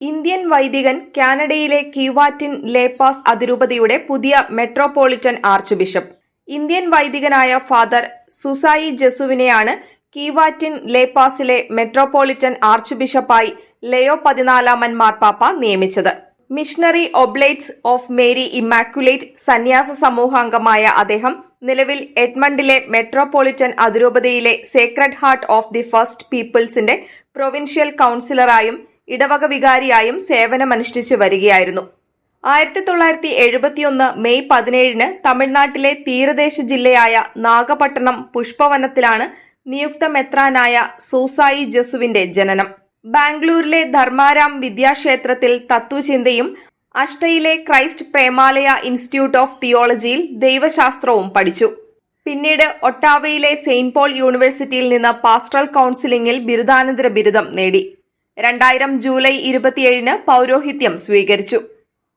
Indian വൈദികൻ കാനഡയിലെ ക്യൂവാറ്റിൻ Le Pas അതിരൂപതയുടെ പുതിയ മെട്രോപോളിറ്റൻ ആർച്ച് ബിഷപ്പ്. ഇന്ത്യൻ വൈദികനായ ഫാദർ സുസായി ജസുവിനെയാണ് കീവാറ്റിൻ ലേപ്പാസിലെ മെട്രോപോളിറ്റൻ ആർച്ച് ബിഷപ്പായി ലയോ പതിനാലാമൻ മാർപ്പാപ്പ നിയമിച്ചത്. Missionary Oblates of Mary Immaculate സന്യാസ സമൂഹാംഗമായ അദ്ദേഹം നിലവിൽ എഡ്മണ്ടിലെ മെട്രോപോളിറ്റൻ അതിരൂപതയിലെ Sacred Heart of the First പീപ്പിൾസിന്റെ provincial കൌൺസിലറായും ഇടവക വികാരിയായും സേവനമനുഷ്ഠിച്ചു വരികയായിരുന്നു. ആയിരത്തി തൊള്ളായിരത്തി എഴുപത്തിയൊന്ന് മെയ് പതിനേഴിന് തമിഴ്നാട്ടിലെ തീരദേശ ജില്ലയായ നാഗപട്ടണം പുഷ്പവനത്തിലാണ് നിയുക്ത മെത്രാനായ സൂസായി ജസുവിന്റെ ജനനം. ബാംഗ്ലൂരിലെ ധർമാരാം വിദ്യാക്ഷേത്രത്തിൽ തത്വചിന്തയും അഷ്ടയിലെ ക്രൈസ്റ്റ് പ്രേമാലയ ഇൻസ്റ്റിറ്റ്യൂട്ട് ഓഫ് തിയോളജിയിൽ ദൈവശാസ്ത്രവും പഠിച്ചു. പിന്നീട് ഒട്ടാവയിലെ സെയിന്റ് പോൾ യൂണിവേഴ്സിറ്റിയിൽ നിന്ന് പാസ്റ്ററൽ കൗൺസിലിംഗിൽ ബിരുദാനന്തര ബിരുദം നേടി. രണ്ടായിരം ജൂലൈ ഇരുപത്തിയേഴിന് പൗരോഹിത്യം സ്വീകരിച്ചു.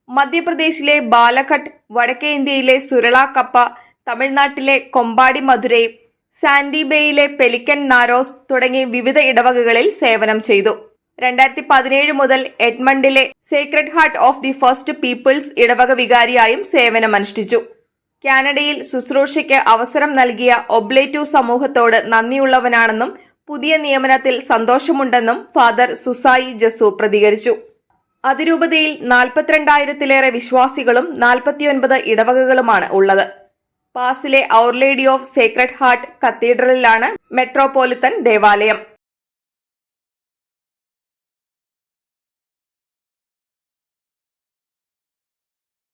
മധ്യപ്രദേശിലെ ബാലഘട്ട് വടക്കേ ഇന്ത്യയിലെ സുരള കപ്പ തമിഴ്നാട്ടിലെ കൊമ്പാടി മധുരൈ സാൻഡിബേയിലെ പെലിക്കൻ നാരോസ് തുടങ്ങി വിവിധ ഇടവകകളിൽ സേവനം ചെയ്തു. രണ്ടായിരത്തി പതിനേഴ് മുതൽ എഡ്മണ്ടിലെ Sacred Heart of the First Peoples ഇടവക വികാരിയായും സേവനമനുഷ്ഠിച്ചു. കാനഡയിൽ ശുശ്രൂഷയ്ക്ക് അവസരം നൽകിയ ഒബ്ലേറ്റു സമൂഹത്തോട് നന്ദിയുള്ളവനാണെന്നും പുതിയ നിയമനത്തിൽ സന്തോഷമുണ്ടെന്നും ഫാദർ സുസായി ജസു പ്രതികരിച്ചു. അതിരൂപതയിൽ നാൽപ്പത്തിരണ്ടായിരത്തിലേറെ വിശ്വാസികളും നാൽപ്പത്തിയൊൻപത് ഇടവകകളുമാണ് ഉള്ളത്. പാസിലെ Our Lady of Sacred Heart കത്തീഡ്രലിലാണ് metropolitan ദേവാലയം.